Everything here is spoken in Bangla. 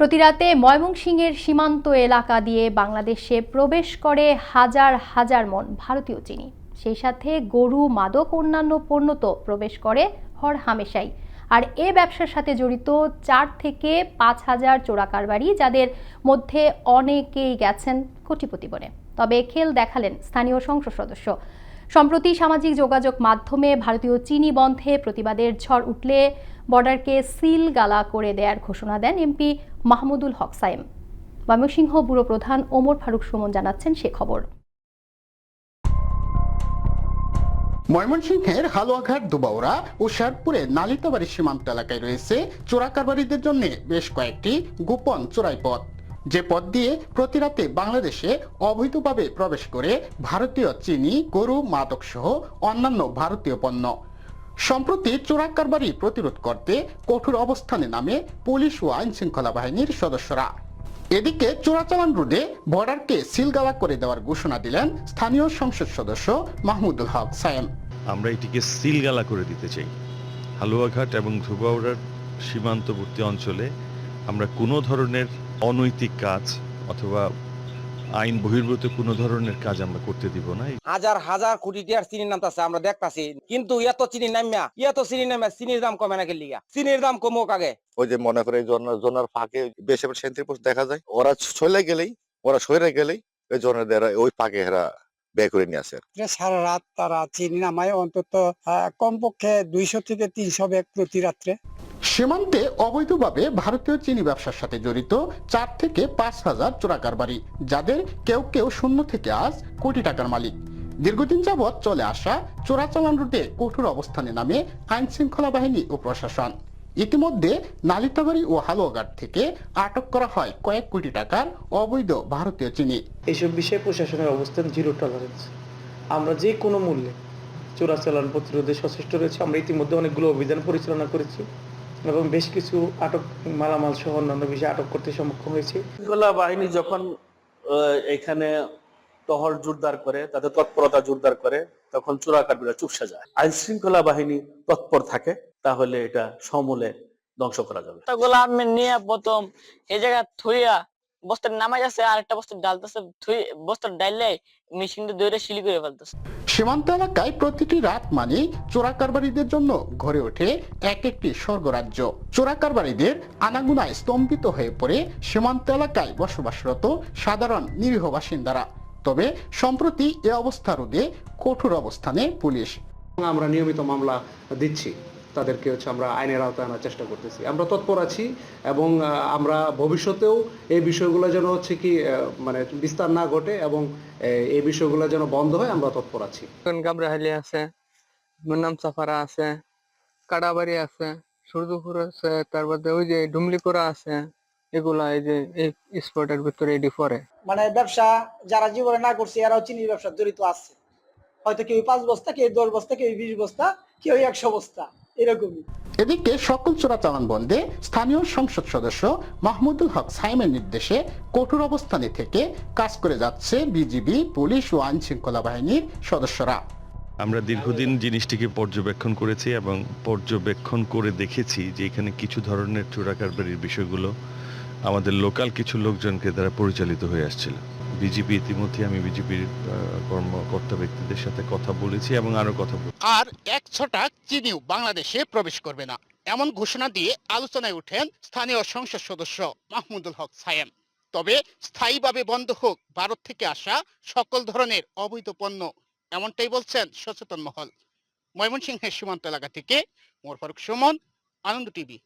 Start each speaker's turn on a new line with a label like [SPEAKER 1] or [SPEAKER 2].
[SPEAKER 1] প্রতিরাতে ময়মনসিংহের সীমান্ত এলাকা দিয়ে বাংলাদেশে প্রবেশ করে হাজার হাজার মন ভারতীয় চিনি। সেই সাথে গরু, মাদক, অন্যান্য পণ্য তো প্রবেশ করে হর হামেশাই আর এ ব্যবসার সাথে জড়িত চার থেকে পাঁচ হাজার চোরাকারবারি যাদের মধ্যে অনেকেই গেছেন কোটিপতি বনে। তবে খেল দেখালেন স্থানীয় সংসদ সদস্য। সম্প্রতি সামাজিক যোগাযোগ মাধ্যমে ভারতীয় চিনি বন্ধে প্রতিবাদের ঝড় উঠলে বর্ডারকে সিল গালা করে দেয়ার ঘোষণা দেন এমপি মাহমুদুল হক সায়েম ময়মনসিংহ ব্যুরো প্রধান ওমর ফারুক সুমন জানাচ্ছেন সে খবর।
[SPEAKER 2] ময়মনসিংহের হালুয়াঘাট, দুবাউরা ও শেরপুরে নালিতাবাড়ি সীমান্ত এলাকায় রয়েছে চোরাকারবারিদের জন্য বেশ কয়েকটি গোপন চোরাই পথ যে পথ দিয়ে প্রতিরাতে বাংলাদেশে অবৈধভাবে প্রবেশ করে ভারতীয় চিনি, গরু, মাদক সহ অন্যান্য ভারতীয় পণ্য। সম্প্রতি চোরাকারবারি প্রতিরোধ করতে কঠোর অবস্থানে নামে পুলিশ ও আইন শৃঙ্খলা বাহিনীর সদস্যরা। এদিকে চোরাচালান রোডে বর্ডারকে সিলগালা করে দেওয়ার ঘোষণা দিলেন স্থানীয় সংসদ সদস্য মাহমুদুল হক সায়েম।
[SPEAKER 3] আমরা এটিকে সিলগালা করে দিতে চাই। হালুয়াঘাট এবং ধুবাউড়ার সীমান্তবর্তী অঞ্চলে আমরা কোনো ধরনের অনৈতিক কাজ অথবা আইন বহির্ভূত কোনো ধরনের কাজ আমরা করতে দিব না।
[SPEAKER 4] হাজার হাজার কোটি টিয়ার চিনির নামতাছে আমরা দেখতাছি। কিন্তু এত চিনি নামিয়া এত চিনি নামিয়া চিনির দাম কমে না গেলিয়া চিনির দাম কমুক আগে।
[SPEAKER 5] ওই যে মনে করে জনের জনের ফাঁকে বেশি সেন্ট্রি পোস্ট দেখা যায় ওরা চলে গেলেই ওরা সরে গেলেই ওই জনের ওই ফাঁকে হেরা ব্যয় করে নিয়ে আসে
[SPEAKER 6] সারা রাত তারা চিনি নামায় অন্তত কমপক্ষে দুইশো থেকে তিনশো ব্যাগ প্রতি রাত্রে।
[SPEAKER 2] সীমান্তে অবৈধভাবে ভারতীয় চিনি ব্যবসার সাথে জড়িত চার থেকে পাঁচ হাজার চোরাকারবারি যাদের কেউ কেউ শূন্য থেকে আজ কোটি টাকার মালিক। দীর্ঘদিন যাবৎ চলে আসা চোরাচালান রুটে কঠোর অবস্থানে নামে আইন শৃঙ্খলা বাহিনী ও প্রশাসন। ইতিমধ্যে নালিতাবাড়ি ও হালুয়াঘাট থেকে আটক করা হয় কয়েক কোটি টাকার অবৈধ ভারতীয় চিনি।
[SPEAKER 7] এসব বিষয়ে প্রশাসনের অবস্থান জিরো টলারেন্স আমরা যে কোনো মূল্যে চোরাচালান প্রতিরোধে সচেষ্ট রয়েছে। আমরা ইতিমধ্যে অনেকগুলো অভিযান পরিচালনা করেছি। এবং বেশ কিছু আটক মালামাল সহ অন্যান্য বিষয়ে আটক করতে সক্ষম হয়েছে।
[SPEAKER 8] শৃঙ্খলা বাহিনী যখন আহ, এখানে টহল জোরদার করে তাদের তৎপরতা জোরদার করে তখন চোরাকারীরা চুপসা যায়। আইন শৃঙ্খলা বাহিনী তৎপর থাকে তাহলে এটা সমূলে ধ্বংস করা যাবে।
[SPEAKER 9] আমি নিয়ে প্রথম এ জায়গা থুইয়া বস্তা নামাই যাচ্ছে আর একটা বস্তা ডালতেছে থুই বস্তা ডাইলে মেশিনটা দৌড়ে শিলি করে ফেলতেছে।
[SPEAKER 2] সীমান্ত এলাকায় প্রতিটি রাত মানে চোরাকারবারিদের জন্য গড়ে ওঠে এক একটি স্বর্গরাজ্য। চোরাকারবারিদের আনাগুনায় স্তম্ভিত হয়ে পড়ে সীমান্ত এলাকায় বসবাসরত সাধারণ নিরীহ বাসিন্দারা। তবে সম্প্রতি এ অবস্থা রোধে কঠোর অবস্থানে পুলিশ।
[SPEAKER 10] আমরা নিয়মিত মামলা দিচ্ছি। তাদেরকে হচ্ছে আমরা আইনের আওতায় আনার চেষ্টা করতেছি। আমরা তৎপর আছি এবং আমরা ভবিষ্যতেও এই বিষয়গুলো যেন হচ্ছে কি মানে বিস্তার না ঘটে এবং এই বিষয়গুলো যেন বন্ধ হয় আমরা তৎপর আছি।
[SPEAKER 9] গাবরাহালি আছে মুন্নাম সাফারা আছে কাটাবাড়ি আছে সূর্যপুর আছে তারপরে ওই যে ডুমলিপুরা আছে এগুলা এই যে এই স্পটের ভিতরে এডি পরে
[SPEAKER 11] মানে ব্যবসা যারা জীবনে না করছে এরাও চিনির ব্যবসা জড়িত আছে। হয়তো কেউ পাঁচ বস্তা কেউ দশ বস্তা কেউ বিশ বস্তা কেউ একশো বস্তা। এরকমই।
[SPEAKER 2] এদিকে সকল চোরাচালান বন্ধে স্থানীয় সংসদ সদস্য মাহমুদুল হক সাইমের নির্দেশে কঠোর অবস্থানে থেকে কাজ করে যাচ্ছে বিজিবি পুলিশ ও আইন শৃঙ্খলা বাহিনীর সদস্যরা।
[SPEAKER 3] আমরা দীর্ঘদিন জিনিসটিকে পর্যবেক্ষণ করেছি এবং পর্যবেক্ষণ করে দেখেছি যে এখানে কিছু ধরনের চোরাকারবারির বিষয়গুলো আমাদের লোকাল কিছু লোকজনকে দ্বারা পরিচালিত হয়ে আসছিল। বিজেপি ইতিমধ্যে আমি বিজেপির কর্মকর্তা ব্যক্তিদের সাথে কথা বলেছি এবং আরও কথা বলছি।
[SPEAKER 2] আর এক ছটা চিনিও বাংলাদেশে প্রবেশ করবে না। এমন ঘোষণা দিয়ে আলোচনায় ওঠেন স্থানীয় সংসদ সদস্য মাহমুদুল হক সায়েম। তবে স্থায়ীভাবে বন্ধ হোক, ভারত থেকে আসা সকল ধরনের অবৈধ পণ্য, এমনটাই বলছেন সচেতন মহল। ময়মনসিংহের সীমান্ত এলাকা থেকে মোর ফারুক সুমন, আনন্দ টিভি।